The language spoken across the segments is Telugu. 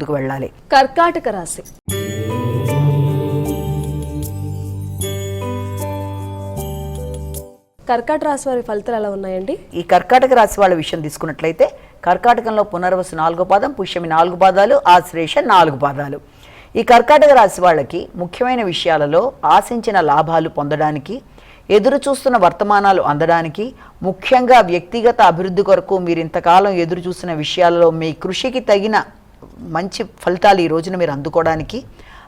ముందుకు వెళ్ళాలి. కర్కాటక రాశి. కర్కాటక రాశి వారి ఫలితాలు ఎలా ఉన్నాయండి? ఈ కర్కాటక రాశి వాళ్ళ విషయం తీసుకున్నట్లయితే కర్కాటకంలో పునర్వసు నాలుగో పాదం పుష్యమి నాలుగు పాదాలు ఆశ్లేష నాలుగు పాదాలు. ఈ కర్కాటక రాశి వాళ్ళకి ముఖ్యమైన విషయాలలో ఆశించిన లాభాలు పొందడానికి ఎదురు చూస్తున్న వర్తమానాలు అందడానికి ముఖ్యంగా వ్యక్తిగత అభివృద్ధి కొరకు మీరు ఇంతకాలం ఎదురు చూసిన విషయాలలో మీ కృషికి తగిన మంచి ఫలితాలు ఈ రోజున మీరు అందుకోవడానికి.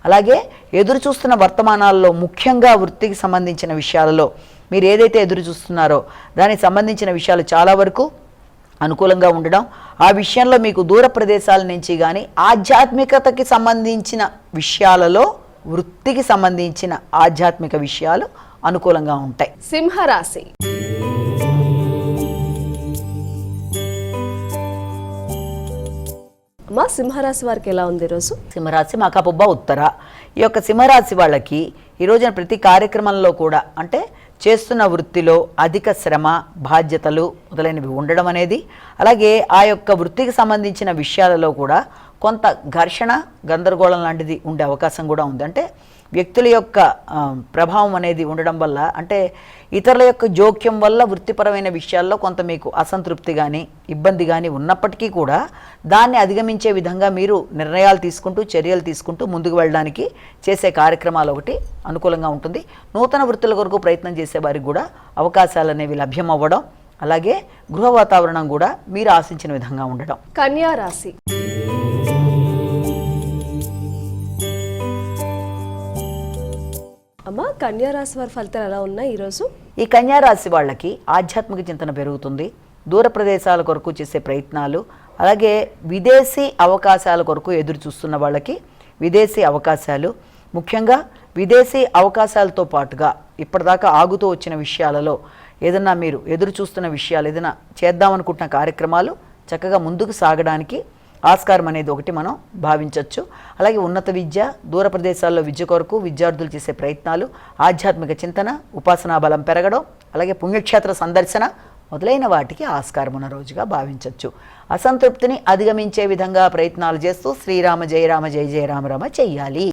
అలాగే ఎదురు చూస్తున్న వర్తమానాల్లో ముఖ్యంగా వృత్తికి సంబంధించిన విషయాలలో మీరు ఏదైతే ఎదురు చూస్తున్నారో దానికి సంబంధించిన విషయాలు చాలా వరకు అనుకూలంగా ఉండడం. ఆ విషయంలో మీకు దూర ప్రదేశాల నుంచి కానీ ఆధ్యాత్మికతకి సంబంధించిన విషయాలలో వృత్తికి సంబంధించిన ఆధ్యాత్మిక విషయాలు అనుకూలంగా ఉంటాయి. సింహరాశి. మా సింహరాశి వారికి ఎలా ఉంది ఈరోజు? సింహరాశి మాకాపుబ్బ ఉత్తర. ఈ యొక్క సింహరాశి వాళ్ళకి ఈ రోజున ప్రతి కార్యక్రమంలో కూడా అంటే చేస్తున్న వృత్తిలో అధిక శ్రమ బాధ్యతలు మొదలైనవి ఉండడం అనేది అలాగే ఆ యొక్క వృత్తికి సంబంధించిన విషయాలలో కూడా కొంత ఘర్షణ గందరగోళం లాంటిది ఉండే అవకాశం కూడా ఉంది. అంటే వ్యక్తుల యొక్క ప్రభావం అనేది ఉండడం వల్ల అంటే ఇతరుల యొక్క జోక్యం వల్ల వృత్తిపరమైన విషయాల్లో కొంత మీకు అసంతృప్తి కానీ ఇబ్బంది కానీ ఉన్నప్పటికీ కూడా దాన్ని అధిగమించే విధంగా మీరు నిర్ణయాలు తీసుకుంటూ చర్యలు తీసుకుంటూ ముందుకు వెళ్ళడానికి చేసే కార్యక్రమాలు ఒకటి అనుకూలంగా ఉంటుంది. నూతన వృత్తుల కొరకు ప్రయత్నం చేసే వారికి కూడా అవకాశాలు అనేవి లభ్యం అవ్వడం అలాగే గృహ వాతావరణం కూడా మీరు ఆశించిన విధంగా ఉండడం. కన్యా రాశి. అమ్మ కన్యారాశి వారి ఫలితాలు ఎలా ఉన్నాయి ఈరోజు? ఈ కన్యారాశి వాళ్ళకి ఆధ్యాత్మిక చింతన పెరుగుతుంది. దూర ప్రదేశాల కొరకు చేసే ప్రయత్నాలు అలాగే విదేశీ అవకాశాల కొరకు ఎదురు చూస్తున్న వాళ్ళకి విదేశీ అవకాశాలు ముఖ్యంగా విదేశీ అవకాశాలతో పాటుగా ఇప్పటిదాకా ఆగుతూ వచ్చిన విషయాలలో ఏదన్నా మీరు ఎదురు చూస్తున్న విషయాలు ఏదైనా చేద్దామనుకుంటున్న కార్యక్రమాలు చక్కగా ముందుకు సాగడానికి ఆస్కారం అనేది ఒకటి మనం భావించవచ్చు అలాగే ఉన్నత విద్య దూర ప్రదేశాల్లో విద్య కొరకు విద్యార్థులు చేసే ప్రయత్నాలు ఆధ్యాత్మిక చింతన ఉపాసనా బలం పెరగడం అలాగే పుణ్యక్షేత్ర సందర్శన మొదలైన వాటికి ఆస్కారం ఉన్న రోజుగా భావించవచ్చు అసంతృప్తిని అధిగమించే విధంగా ప్రయత్నాలు చేస్తూ శ్రీరామ జయరామ జయ జయ రామ చెయ్యాలి